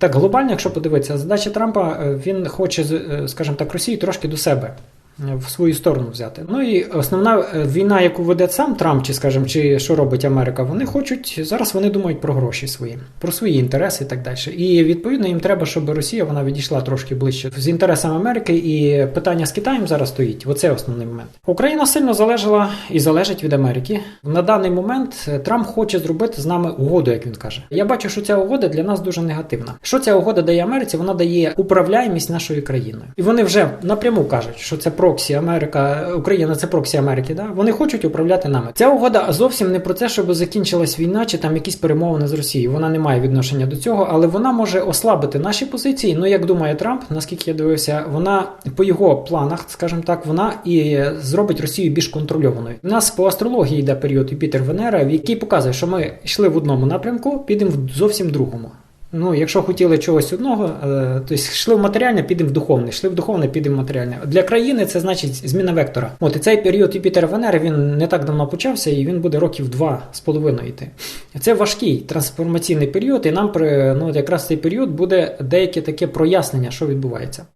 Так, глобально, якщо подивитися, задача Трампа е, він хоче, е, скажімо так, Росію трошки до себе. В свою сторону взяти. Ну і основна е, війна, яку веде сам Трамп, чи скажімо, чи що робить Америка, вони хочуть зараз. Вони думають про гроші свої, про свої інтереси і так далі. І відповідно їм треба, щоб Росія вона відійшла трошки ближче з інтересами Америки. І питання з Китаєм зараз стоїть. Оце основний момент. Україна сильно залежала і залежить від Америки. На даний момент е, Трамп хоче зробити з нами угоду, як він каже. Я бачу, що ця угода для нас дуже негативна. Що ця угода дає Америці? Вона дає управляємість нашою країною, і вони вже напряму кажуть, що це проксі Америка, Україна це проксі Америки. Да? Вони хочуть управляти нами. Ця угода зовсім не про те, щоб закінчилась війна чи там якісь перемовини з Росією. Вона не має відношення до цього, але вона може ослабити наші позиції. Ну як думає Трамп, наскільки я дивився, вона по його планах, скажімо так, вона і зробить Росію більш контрольованою. У нас по астрології йде період Юпітер Венера, в який показує, що ми йшли в одному напрямку, підемо в зовсім другому. Ну, якщо хотіли чогось одного, е, то йшли в матеріальне, підемо в духовне, йшли в духовне, підемо в матеріальне. Для країни це значить зміна вектора. От і цей період Юпітера Венери він не так давно почався, і він буде років два з половиною йти. Це важкий трансформаційний період, і нам при ну якраз цей період буде деяке таке прояснення, що відбувається.